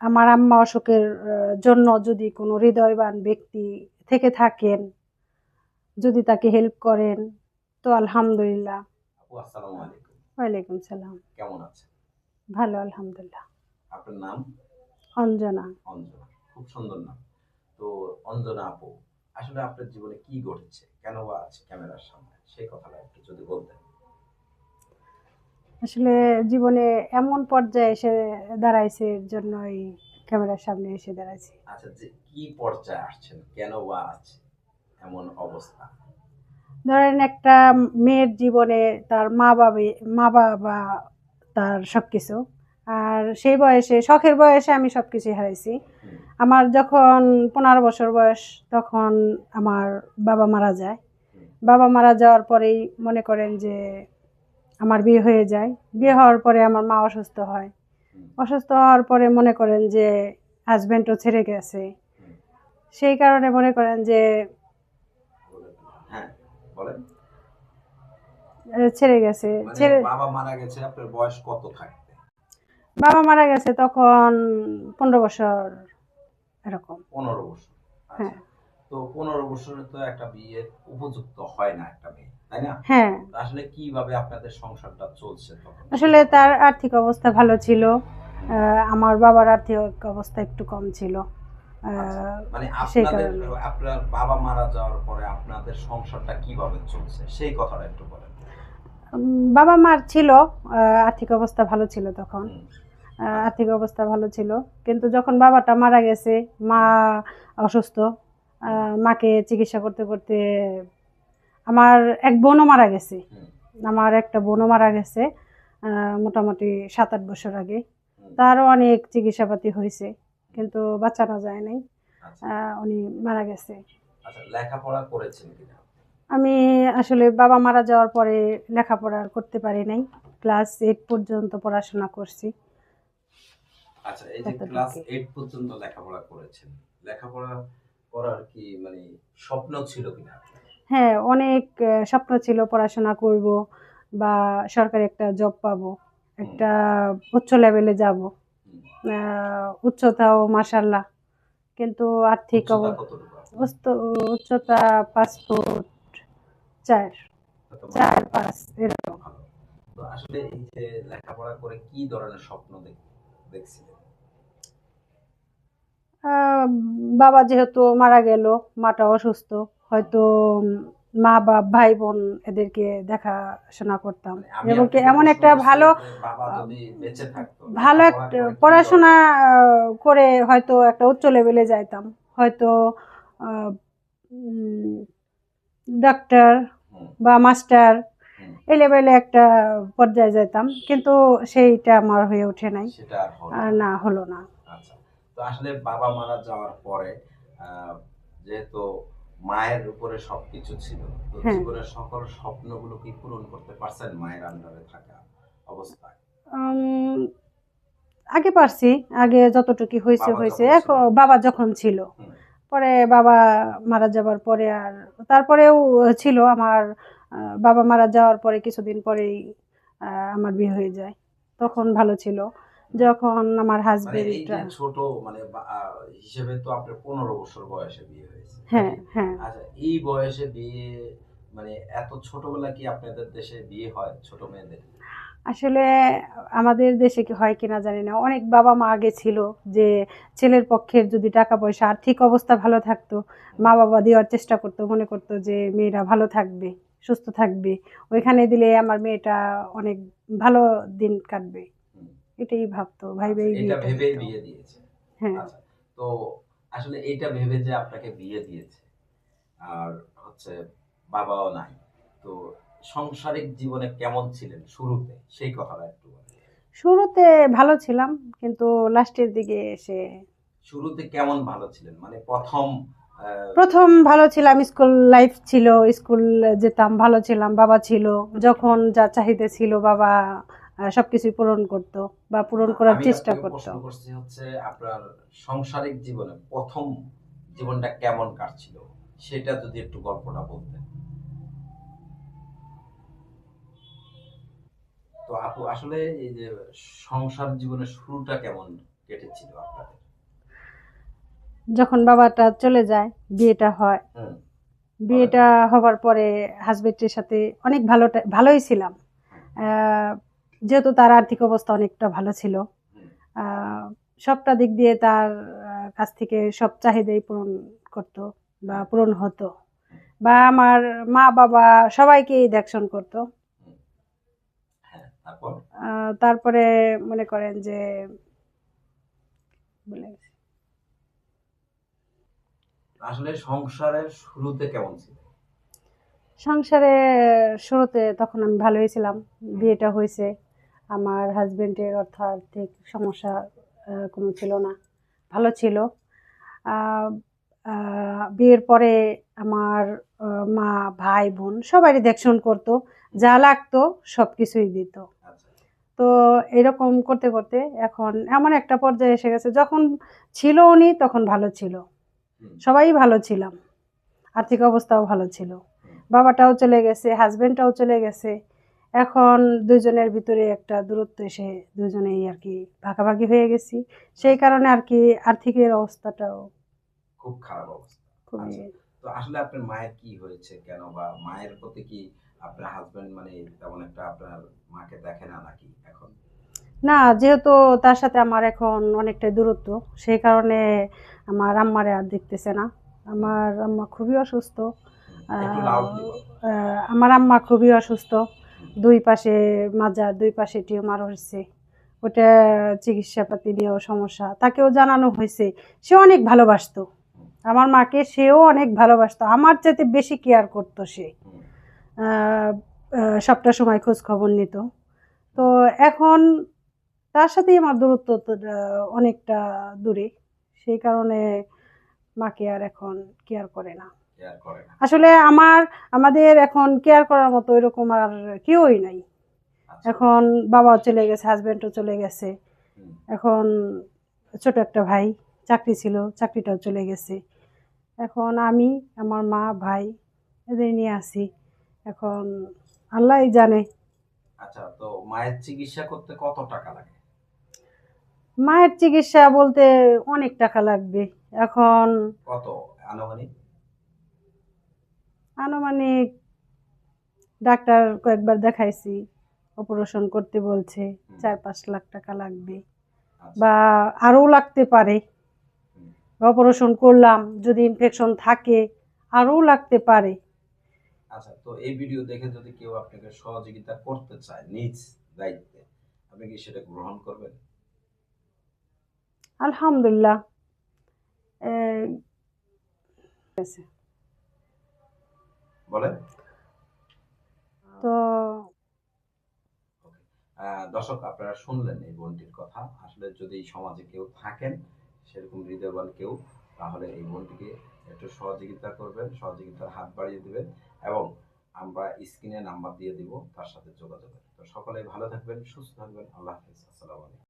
আমার আম্মা অসুখের জন্য যদি কোনো হৃদয়বান ব্যক্তি থেকে থাকেন যদি তাকে হেল্প করেন তো আলহামদুলিল্লাহ। ওয়ালাইকুম সালাম। কেমন আছেন? ভালো আলহামদুলিল্লাহ। আপনার নাম? অঞ্জনা। অঞ্জনা খুব সুন্দর নাম। তো অঞ্জনা আপু আসলে আপনার জীবনে কি ঘটেছে? কেন বা আছে ক্যামেরার সামনে? সেই কথাটা একটু যদি বলতেন। আসলে জীবনে এমন পর্যায়ে এসে দাঁড়াইছে এর জন্যই ক্যামেরার সামনে এসে দাঁড়াইছি। আচ্ছা যে কি পর্যায়ে আসছেন? কেন বা আছে এমন অবস্থা? ধরেন একটা মেয়ের জীবনে তার মা বাবা মা বাবা তার সব কিছু আর সেই বয়সে শখের বয়সে আমি সব কিছুই হারাইছি আমার যখন পনেরো বছর বয়স তখন আমার বাবা মারা যায়। বাবা মারা যাওয়ার পরেই মনে করেন যে আমার বিয়ে হয়ে যায়। বিয়ে হওয়ার পরে আমার মা অসুস্থ হয়। অসুস্থ হওয়ার পরে মনে করেন যে হাজব্যান্ডও ছেড়ে গেছে। সেই কারণে মনে করেন যে। হ্যাঁ ছেড়ে গেছে। মানে ছেড়ে বাবা মারা গেছে আপনার বয়স কত থাকতে বাবা মারা গেছে তখন পনেরো বছর এরকম। পনেরো বছর। আচ্ছা। হ্যাঁ। তো পনেরো বছরে তো একটা বিয়ের উপযুক্ত হয় না একটা মেয়ে। তাই না? হ্যাঁ। আসলে কীভাবে আপনাদের সংসারটা চলছে আসলে তার আর্থিক অবস্থা ভালো ছিল। আমার বাবার আর্থিক অবস্থা একটু কম ছিল। মানে সেই আপনাদের কারণে। আপনার বাবা মারা যাওয়ার পরে আপনাদের সংসারটা কীভাবে চলছে? সেই কথাটা একটু বলেন। বাবা মার ছিল আর্থিক অবস্থা ভালো ছিল তখন। আর্থিক অবস্থা ভালো ছিল। কিন্তু যখন বাবাটা মারা গেছে মা অসুস্থ মাকে চিকিৎসা করতে করতে আমার এক বোনও মারা গেছে। আমার একটা বোনও মারা গেছে মোটামুটি সাত আট বছর আগে। তারও অনেক চিকিৎসাপাতি হয়েছে কিন্তু বাঁচানো যায় নাই। আচ্ছা। উনি মারা গেছে। আচ্ছা লেখাপড়া করেছেন আমি আসলে বাবা মারা যাওয়ার পরে লেখাপড়া আর করতে পারি নাই। ক্লাস এইট পর্যন্ত পড়াশোনা করছি। আচ্ছা এই যে ক্লাস এইট পর্যন্ত লেখাপড়া করেছেন লেখাপড়া করার কি মানে স্বপ্ন ছিল কিনা? হ্যাঁ অনেক স্বপ্ন ছিল পড়াশোনা করব বা সরকারি একটা জব পাবো। একটা উচ্চ লেভেলে যাব। উচ্চতাও মাসাল্লাহ কিন্তু আর্থিক উচ্চতা পাঁচ ফুট চার। চার পাঁচ এরকম। আসলে এই যে লেখাপড়া করে কি ধরনের স্বপ্ন দেখছিলেন? বাবা যেহেতু মারা গেল মাটা অসুস্থ। হয়তো মা বাপ ভাই বোন এদেরকে দেখাশোনা করতাম। মানে এবং কি এমন একটা ভালো ভালো একটা পড়াশোনা করে হয়তো একটা উচ্চ লেভেলে যাইতাম। হয়তো ডাক্তার বা মাস্টার এই লেভেলে একটা পর্যায়ে যেতাম কিন্তু সেইটা আমার হয়ে ওঠে নাই। আর না। না হলো না। আচ্ছা। তো আসলে বাবা মারা যাওয়ার পরে যেহেতু মায়ের উপরে সবকিছু ছিল। তো হ্যাঁ। জীবনের সকল স্বপ্নগুলো কি পূরণ করতে পারছেন মায়ের আন্ডারে থাকা অবস্থায়? আগে পারছি। আগে যতটুকু হয়েছে হয়েছে। বাবা যখন ছিল। পরে বাবা মারা যাবার পরে আর তারপরেও ছিল আমার বাবা মারা যাওয়ার পরে কিছুদিন পরেই আমার বিয়ে হয়ে যায়। তখন ভালো ছিল। যখন আমার হাজবেন্ড এই ছোট মানে হিসেবে তো আপনার পনেরো বছর বয়সে বিয়ে হয়েছে হ্যাঁ হ্যাঁ। আচ্ছা এই বয়সে বিয়ে মানে এত ছোটবেলা কি আপনাদের দেশে বিয়ে হয় ছোট মেয়েদের? আসলে আমাদের দেশে কি হয় কিনা জানি না। অনেক বাবা মা আগে ছিল যে ছেলের পক্ষের যদি টাকা পয়সা আর্থিক অবস্থা ভালো থাকতো মা বাবা দেওয়ার চেষ্টা করতো মনে করতো যে মেয়েরা ভালো থাকবে সুস্থ থাকবে। ওইখানে দিলে আমার মেয়েটা অনেক ভালো দিন কাটবে। এটাই ভাবতো ভাই ভাই আচ্ছা, এটা ভেবেই বিয়ে দিয়েছে। হ্যাঁ। আচ্ছা তো আসলে এটা ভেবে যে আপনাকে বিয়ে দিয়েছে আর হচ্ছে বাবাও নাই। তো সাংসারিক জীবনে কেমন ছিলেন শুরুতে? সেই কথাটা একটু শুরুতে ভালো ছিলাম কিন্তু লাস্টের দিকে এসে শুরুতে কেমন ভালো ছিলেন? মানে প্রথম প্রথম ভালো ছিলাম স্কুল লাইফ ছিল স্কুল যেতাম ভালো ছিলাম বাবা ছিল। যখন যা চাহিদা ছিল বাবা আহ, সবকিছুই পূরণ করতো বা পূরণ করার চেষ্টা করতো। হচ্ছে আপনার সাংসারিক জীবনে প্রথম জীবনটা কেমন কাটছিল? সেটা যদি একটু গল্পটা বলতেন। তো আপু আসলে এই যে সংসার জীবনের শুরুটা কেমন কেটেছিল আপনাদের? যখন বাবাটা চলে যায় বিয়েটা হয়। বিয়েটা হবার পরে হাজবেন্ডের সাথে অনেক ভালো ভালোই ছিলাম। যেহেতু তার আর্থিক অবস্থা অনেকটা ভালো ছিল সবটা দিক দিয়ে তার কাছ থেকে সব চাহিদাই পূরণ করতো বা পূরণ হতো বা আমার মা বাবা সবাইকেই দেখশন করতো। হ্যাঁ তারপর? মনে করেন যে বলে আসলে সংসারের শুরুতে কেমন ছিল? সংসারে শুরুতে তখন আমি ভালোই ছিলাম বিয়েটা হয়েছে। আমার হাজব্যান্ডের অর্থ আর্থিক সমস্যা কোনো ছিল না। ভালো ছিল। বিয়ের পরে আমার মা ভাই বোন সবারই দেখশন করতো। যা লাগতো সব কিছুই দিত। আচ্ছা। তো এরকম করতে করতে এখন এমন একটা পর্যায়ে এসে গেছে যখন ছিল উনি তখন ভালো ছিল। সবাই ভালো ছিলাম। আর্থিক অবস্থাও ভালো ছিল। বাবাটাও চলে গেছে হাজব্যান্ডটাও চলে গেছে। এখন দুজনের ভিতরে একটা দূরত্ব এসে দুজনেই আর কি ভাগাভাগি হয়ে গেছি। সেই কারণে আর কি আর্থিকের অবস্থাটাও খুব খারাপ অবস্থা। আচ্ছা। তো আসলে আপনার মায়ের কি হয়েছে কেন বা মায়ের প্রতি কি আপনার হাজবেন্ড মানে তেমন একটা আপনার মাকে দেখে না নাকি এখন? না যেহেতু তার সাথে আমার এখন অনেকটাই দূরত্ব সেই কারণে আমার আম্মারে আর দেখতেছে না। আমার আম্মা খুবই অসুস্থ। আমার আম্মা খুবই অসুস্থ। দুই পাশে মাজার, দুই পাশে টিউমার হয়েছে। ওটা চিকিৎসাপাতি নিয়েও সমস্যা। তাকেও জানানো হয়েছে। সে অনেক ভালোবাসতো। আমার মাকে সেও অনেক ভালোবাসতো। আমার চাইতে বেশি কেয়ার করতো সে। সবটা সময় খোঁজ খবর নিত। তো এখন তার সাথেই আমার দূরত্ব অনেকটা দূরে। সেই কারণে মাকে আর এখন কেয়ার করে না। আসলে আমার আমাদের এখন কেয়ার করার মতো এরকম আর কেউই নাই। আচ্ছা, এখন বাবাও চলে গেছে হাজব্যান্ডও চলে গেছে। এখন ছোট একটা ভাই চাকরি ছিল চাকরিটাও চলে গেছে। এখন আমি আমার মা ভাই এদের নিয়ে আসি এখন আল্লাহই জানে। আচ্ছা তো মায়ের চিকিৎসা করতে কত টাকা লাগে? মায়ের চিকিৎসা বলতে অনেক টাকা লাগবে। এখন কত? আনুমানিক? আনুমানিক ডাক্তার কয়েকবার দেখাইছি অপারেশন করতে বলছে চার পাঁচ লাখ টাকা লাগবে। আচ্ছা, বা আরও লাগতে পারে। অপারেশন করলাম যদি ইনফেকশন থাকে আরও লাগতে পারে। আচ্ছা তো এই ভিডিও দেখে যদি কেউ আপনাকে সহযোগিতা করতে চায় নিজ দায়িত্বে আপনি কি সেটা গ্রহণ করবেন? আলহামদুলিল্লাহ। এই, বলেন। তো দর্শক আপনারা শুনলেন এই বোনটির কথা। আসলে যদি সমাজে কেউ থাকেন সেরকম হৃদয়বান কেউ তাহলে এই বোনটিকে একটু সহযোগিতা করবেন সহযোগিতার হাত বাড়িয়ে দিবেন এবং আমরা স্ক্রিনে নাম্বার দিয়ে দিব তার সাথে যোগাযোগ তো সকলেই ভালো থাকবেন সুস্থ থাকবেন। আল্লাহ হাফিজ। আসসালামু আলাইকুম।